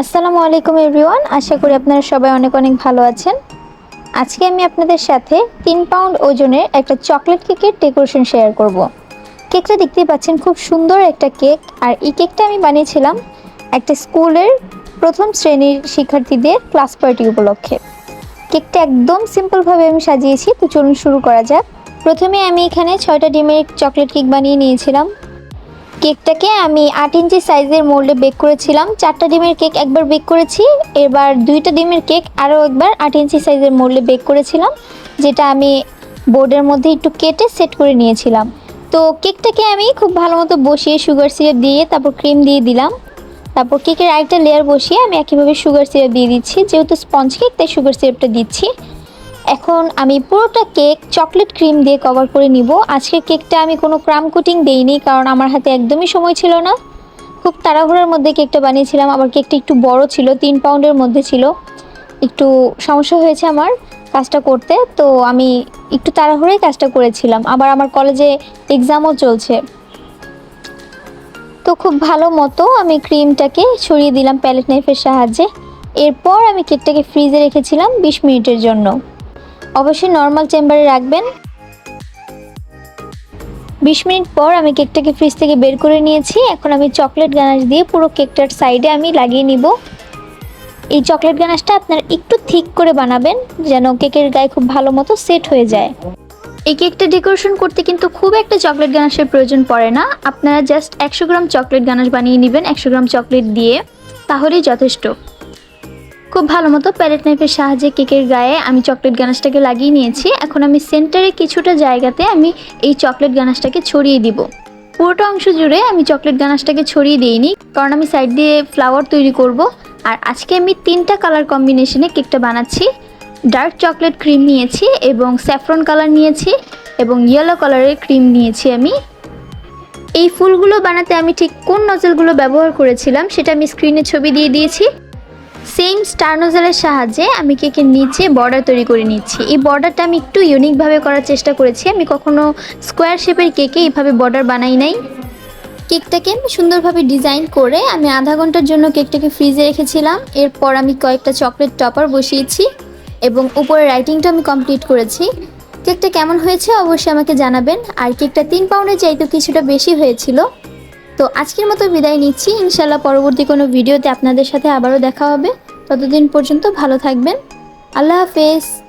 আসসালামু আলাইকুম এভরিওয়ান, আশা করি আপনারা সবাই অনেক অনেক ভালো আছেন। আজকে আমি আপনাদের সাথে তিন পাউন্ড ওজনের একটা চকলেট কেকের ডেকোরেশন শেয়ার করব। কেকটা দেখতেই পাচ্ছেন খুব সুন্দর একটা কেক, আর এই কেকটা আমি বানিয়েছিলাম একটা স্কুলের প্রথম শ্রেণির শিক্ষার্থীদের ক্লাস পার্টি উপলক্ষে। কেকটা একদম সিম্পলভাবে আমি সাজিয়েছি, তো চলুন শুরু করা যাক। প্রথমে আমি এখানে ছয়টা ডিমের চকলেট কেক বানিয়ে নিয়েছিলাম। কেকটাকে আমি আট ইঞ্চি সাইজের মোল্ডে বেক করেছিলাম। চারটা ডিমের কেক একবার বেক করেছি, এবার দুইটা ডিমের কেক আরও একবার আট ইঞ্চি সাইজের মোল্ডে বেক করেছিলাম, যেটা আমি বোর্ডের মধ্যে একটু কেটে সেট করে নিয়েছিলাম। তো কেকটাকে আমি খুব ভালো মতো বসিয়ে সুগার সিরাপ দিয়ে তারপর ক্রিম দিয়ে দিলাম। তারপর কেকের আরেকটা লেয়ার বসিয়ে আমি একইভাবে সুগার সিরাপ দিয়ে দিচ্ছি। যেহেতু স্পঞ্জ কেক তাই সুগার সিরাপটা দিচ্ছি। এখন আমি পুরোটা কেক চকলেট ক্রিম দিয়ে কভার করে নিব। আজকে কেকটা আমি কোনো ক্রাম কুটিং দেইনি, কারণ আমার হাতে একদমই সময় ছিল না। খুব তাড়াহুড়োর মধ্যে কেকটা বানিয়েছিলাম, আবার কেকটা একটু বড় ছিল, তিন পাউন্ডের মধ্যে ছিল। একটু সমস্যা হয়েছে আমার কাজটা করতে, তো আমি একটু তাড়াহুড়োই কাজটা করেছিলাম। আবার আমার কলেজে এক্সামও চলছে। তো খুব ভালো মতো আমি ক্রিমটাকে ছড়িয়ে দিলাম প্যালেট নাইফের সাহায্যে। এরপর আমি কেকটাকে ফ্রিজে রেখেছিলাম বিশ মিনিটের জন্য। অবশ্যই নর্মাল চেম্বারে রাখবেন। বিশ মিনিট পর আমি কেকটাকে ফ্রিজ থেকে বের করে নিয়েছি। এখন আমি চকলেট গানাশ দিয়ে পুরো কেকটার সাইডে আমি লাগিয়ে নিব। এই চকলেট গানাশটা আপনারা একটু থিক করে বানাবেন, যেন কেকের গায়ে খুব ভালো মতো সেট হয়ে যায়। এই কেকটা ডেকোরেশন করতে কিন্তু খুব একটা চকলেট গানাশের প্রয়োজন পড়ে না। আপনারা জাস্ট একশো গ্রাম চকলেট গানাশ বানিয়ে নেবেন, একশো গ্রাম চকলেট দিয়ে। তাহলেই যথেষ্ট। খুব ভালো মতো প্যালেট নাইফের সাহায্যে কেকের গায়ে আমি চকলেট গানাশটাকে লাগিয়ে নিয়েছি। এখন আমি সেন্টারে কিছুটা জায়গাতে আমি এই চকলেট গানাশটাকে ছড়িয়ে দিব। পুরোটা অংশ জুড়ে আমি চকলেট গানাশটাকে ছড়িয়ে দিইনি, কারণ আমি সাইড দিয়ে ফ্লাওয়ার তৈরি করব। আর আজকে আমি তিনটা কালার কম্বিনেশনে কেকটা বানাচ্ছি। ডার্ক চকলেট ক্রিম নিয়েছি এবং স্যাফরন কালার নিয়েছি এবং ইয়েলো কালারের ক্রিম নিয়েছি আমি। এই ফুলগুলো বানাতে আমি ঠিক কোন নজলগুলো ব্যবহার করেছিলাম সেটা আমি স্ক্রিনে ছবি দিয়ে দিয়েছি। সেম স্টারনোজেলের সাহায্যে আমি কেকের নিচে বর্ডার তৈরি করে নিচ্ছি। এই বর্ডারটা আমি একটু ইউনিকভাবে করার চেষ্টা করেছি। আমি কখনো স্কোয়ার শেপের কেকে এইভাবে বর্ডার বানাই নাই। কেকটাকে আমি সুন্দরভাবে ডিজাইন করে আমি আধা ঘণ্টার জন্য কেকটাকে ফ্রিজে রেখেছিলাম। এরপর আমি কয়েকটা চকলেট টপার বসিয়েছি এবং উপরে রাইটিংটা আমি কমপ্লিট করেছি। কেকটা কেমন হয়েছে অবশ্যই আমাকে জানাবেন। আর কেকটা তিন পাউন্ডের চাইতে কিছুটা বেশি হয়েছিল। তো আজকের মতো বিদায় নিচ্ছি। ইনশাল্লাহ পরবর্তী কোনো ভিডিওতে আপনাদের সাথে আবারও দেখা হবে। ততদিন পর্যন্ত ভালো থাকবেন। আল্লাহ হাফেজ।